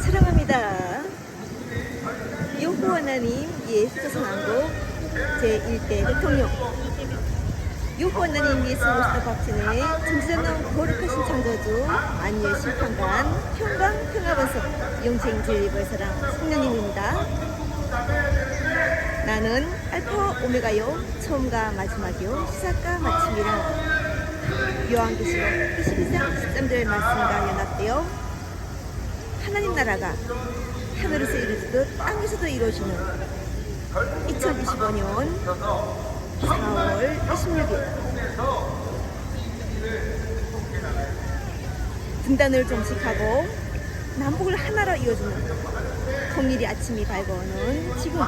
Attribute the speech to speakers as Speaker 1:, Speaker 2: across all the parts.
Speaker 1: 사랑합니다. 여호 하나님 예수 조선왕국 제1대 대통령 여호 하나님 예수 그리스도 박진의 진지전능 거룩하신 창조주 만유의 심판관 평강 평화번석 영생 진리의 사랑 성령님입니다. 나는 알파 오메가요 처음과 마지막이요 시작과 마침이라. 요한계시록 22장 13절 말씀과 연합되어 하나님 나라가 하늘에서 이루어지듯 땅에서도 이루어지는 2025년 4월 26일. 등단을 종식하고 남북을 하나로 이어주는 통일의 아침이 밝아오는 지금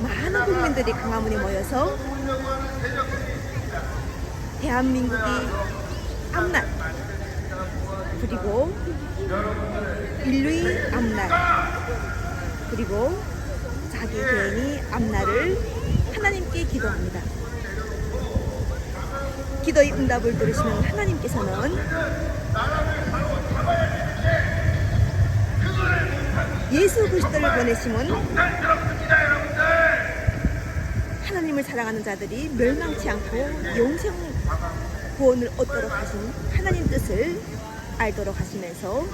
Speaker 1: 많은 국민들이 강화문에 모여서 대한민국이 앞날 그리고 인류의 앞날 그리고 자기 개인이 앞날을 하나님께 기도합니다. 기도의 응답을 들으시는 하나님께서는 예수 그리스도를 보내심은 하나님을 사랑하는 자들이 멸망치 않고 영생 구원을 얻도록 하신 하나님 뜻을 알도록 하시면서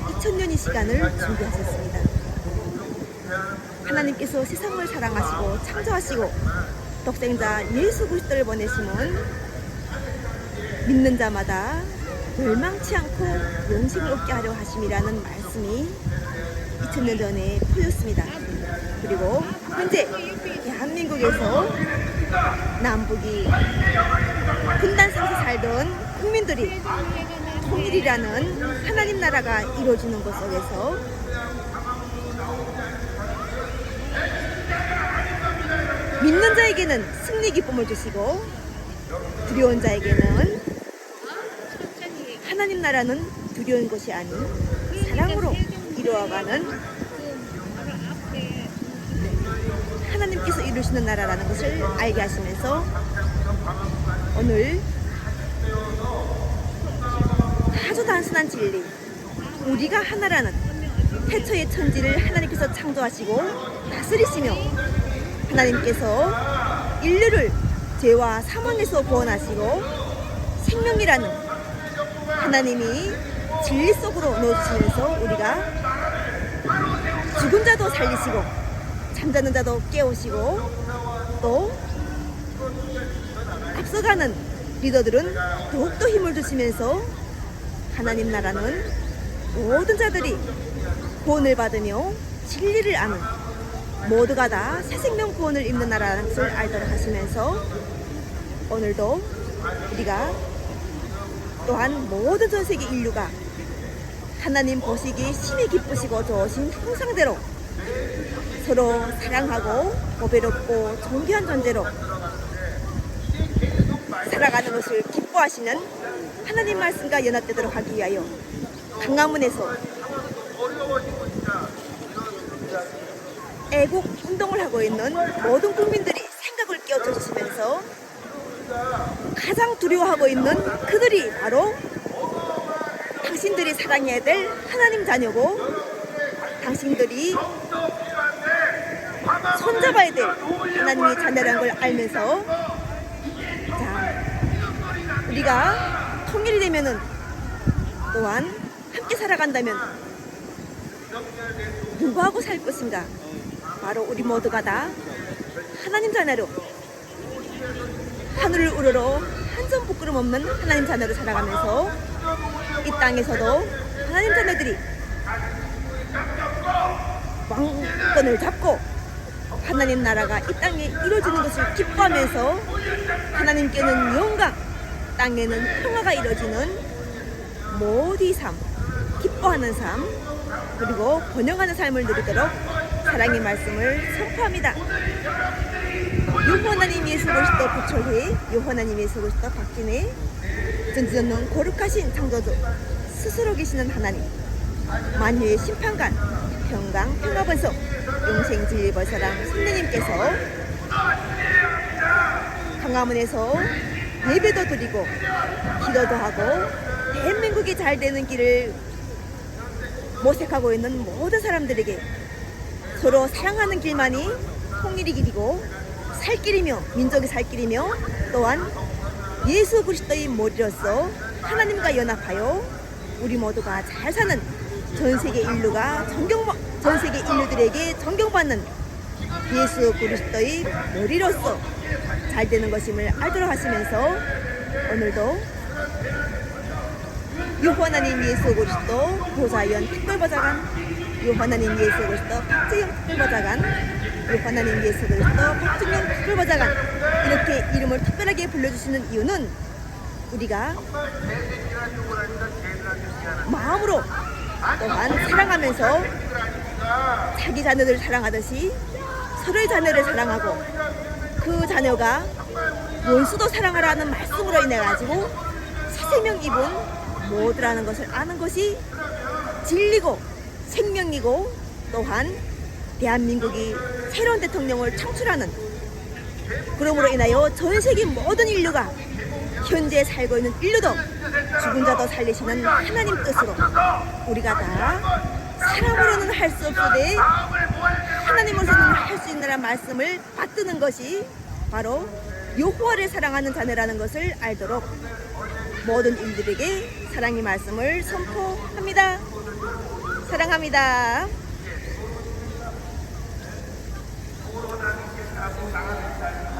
Speaker 1: 2000년의 시간을 준비하셨습니다. 하나님께서 세상을 사랑하시고 창조하시고 독생자 예수 그리스도를 보내심은 믿는 자마다 멸망치 않고 영생을 얻게 하려 하심이라는 말씀이 2000년 전에 풀렸습니다. 그리고 현재 대한민국에서 남북이 분단성에서 살던 국민들이 통일이라는 하나님 나라가 이루어지는 것 속에서 믿는 자에게는 승리 기쁨을 주시고 두려운 자에게는 하나님 나라는 두려운 것이 아닌 사랑으로 이루어가는 하나님께서 이루시는 나라라는 것을 알게 하시면서 오늘 아주 단순한 진리 우리가 하나라는 태초의 천지를 하나님께서 창조하시고 다스리시며 하나님께서 인류를 죄와 사망에서 구원하시고 생명이라는 하나님이 진리 속으로 넣으시면서 우리가 죽은 자도 살리시고 잠자는 자도 깨우시고 또 앞서가는 리더들은 더욱더 힘을 주시면서 하나님 나라는 모든 자들이 구원을 받으며 진리를 아는 모두가 다 새 생명 구원을 입는 것을 알도록 하시면서 오늘도 우리가 또한 모든 전 세계 인류가 하나님 보시기 심히 기쁘시고 좋으신 형상대로 서로 사랑하고 고배롭고 존귀한 존재로 살아가는 것을 기뻐하시는 하나님 말씀과 연합되도록 하기 위하여 강화문에서 애국 운동을 하고 있는 모든 국민들이 생각을 끼워주시면서 가장 두려워하고 있는 그들이 바로 당신들이 사랑해야 될 하나님 자녀고 당신들이 손잡아야 될 하나님의 자녀라는 걸 알면서 자 우리가 통일이 되면은 또한 함께 살아간다면 누구하고 살 것인가? 바로 우리 모두가 다 하나님 자녀로 하늘을 우러러 한 점 부끄럼 없는 하나님 자녀로 살아가면서 이 땅에서도 하나님 자녀들이 왕권을 잡고 하나님 나라가 이 땅에 이루어지는 것을 기뻐하면서 하나님께는 영광, 땅에는 평화가 이루어지는 모든 삶, 기뻐하는 삶, 그리고 번영하는 삶을 누리도록 사랑의 말씀을 선포합니다. 유하나님 예수 그리스도 부처회 유하나님 예수 그리스도 박진의 전지전능 거룩하신 창조주 스스로 계시는 하나님. 만유의 심판관 평강 평화번석 용생질벌사랑 선생님께서 강화문에서 예배도 드리고 기도도 하고 대한민국이 잘 되는 길을 모색하고 있는 모든 사람들에게 서로 사랑하는 길만이 통일의 길이고 살 길이며 민족의 살 길이며 또한 예수 그리스도의 머리로서 하나님과 연합하여 우리 모두가 잘 사는 전 세계 인류가 존경 전 세계 인류들에게 존경받는 예수 그리스도의 머리로서 잘 되는 것임을 알도록 하시면서 오늘도 유하나님 예수 그리스도 보좌연 특별보좌관 유하나님 예수 그리스도 박재영 특별보좌관 유하나님 예수 그리스도 박준영 특별보좌관 이렇게 이름을 특별하게 불러주시는 이유는 우리가 마음으로 또한 사랑하면서 자기 자녀들 사랑하듯이 서로의 자녀를 사랑하고 그 자녀가 원수도 사랑하라는 말씀으로 인해 가지고 새생명 입은 모두라는 것을 아는 것이 진리고 생명이고 또한 대한민국이 새로운 대통령을 창출하는 그러므로 인하여 전 세계 모든 인류가 현재 살고 있는 인류도 죽은 자도 살리시는 하나님 뜻으로 우리가 다 사람으로는 할 수 없으되 하나님으로서는 할 수 있다는 말씀을 받드는 것이 바로 여호와를 사랑하는 자녀라는 것을 알도록 모든 인들에게 사랑의 말씀을 선포합니다. 사랑합니다. 三个零三。